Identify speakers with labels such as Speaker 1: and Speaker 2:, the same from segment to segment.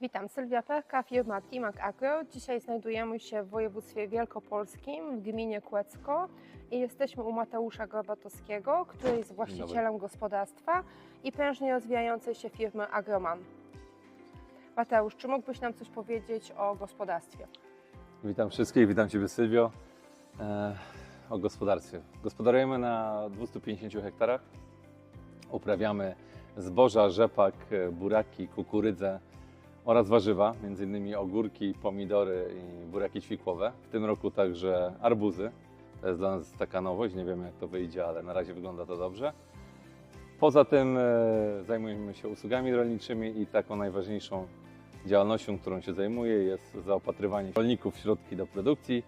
Speaker 1: Witam, Sylwia Perka, firma Timak Agro. Dzisiaj znajdujemy się w województwie wielkopolskim, w gminie Kłecko i jesteśmy u Mateusza Gorbatowskiego, który jest właścicielem gospodarstwa i prężnie rozwijającej się firmy Agroman. Mateusz, czy mógłbyś nam coś powiedzieć o gospodarstwie?
Speaker 2: Witam wszystkich, witam Ciebie Sylwio. E, o gospodarstwie. Gospodarujemy na 250 hektarach. Uprawiamy zboża, rzepak, buraki, kukurydzę oraz warzywa, m.in. ogórki, pomidory i buraki ćwikłowe. W tym roku także arbuzy. To jest dla nas taka nowość, nie wiemy jak to wyjdzie, ale na razie wygląda to dobrze. Poza tym e, zajmujemy się usługami rolniczymi i taką najważniejszą działalnością, którą się zajmuję, jest zaopatrywanie rolników w środki do produkcji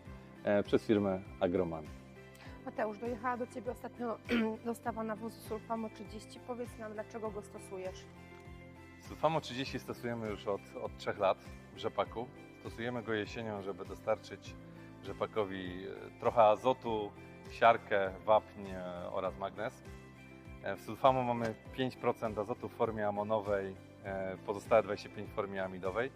Speaker 2: e, przez firmę Agroman.
Speaker 1: Mateusz, dojechała do Ciebie ostatnio dostawa nawozu Sulfamo 30. Powiedz nam, dlaczego go stosujesz?
Speaker 2: Sulfamo 30 stosujemy już od, od 3 lat w rzepaku. Stosujemy go jesienią, żeby dostarczyć rzepakowi e, trochę azotu, siarkę, wapń e, oraz magnez. E, W sulfamo mamy 5% azotu w formie amonowej, pozostałe 25% w formie amidowej.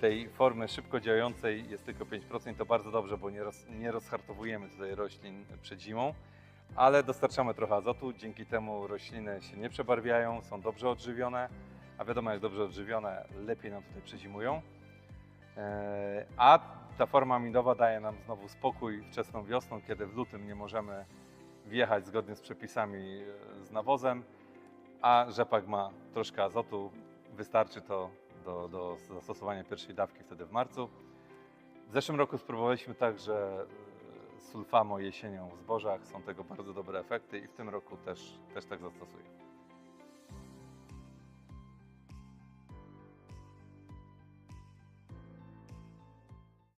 Speaker 2: Tej formy szybko działającej jest tylko 5%, to bardzo dobrze, bo nie, roz, nie rozhartowujemy tutaj roślin przed zimą, ale dostarczamy trochę azotu, dzięki temu rośliny się nie przebarwiają, są dobrze odżywione, a wiadomo jak dobrze odżywione, lepiej nam tutaj przezimują. E, A ta forma amidowa daje nam znowu spokój wczesną wiosną, kiedy w lutym nie możemy wjechać zgodnie z przepisami e, z nawozem, a rzepak ma troszkę azotu, wystarczy to do, do zastosowania pierwszej dawki wtedy w marcu. W zeszłym roku spróbowaliśmy także e, sulfamo jesienią w zbożach, są tego bardzo dobre efekty i w tym roku też, też tak zastosuję.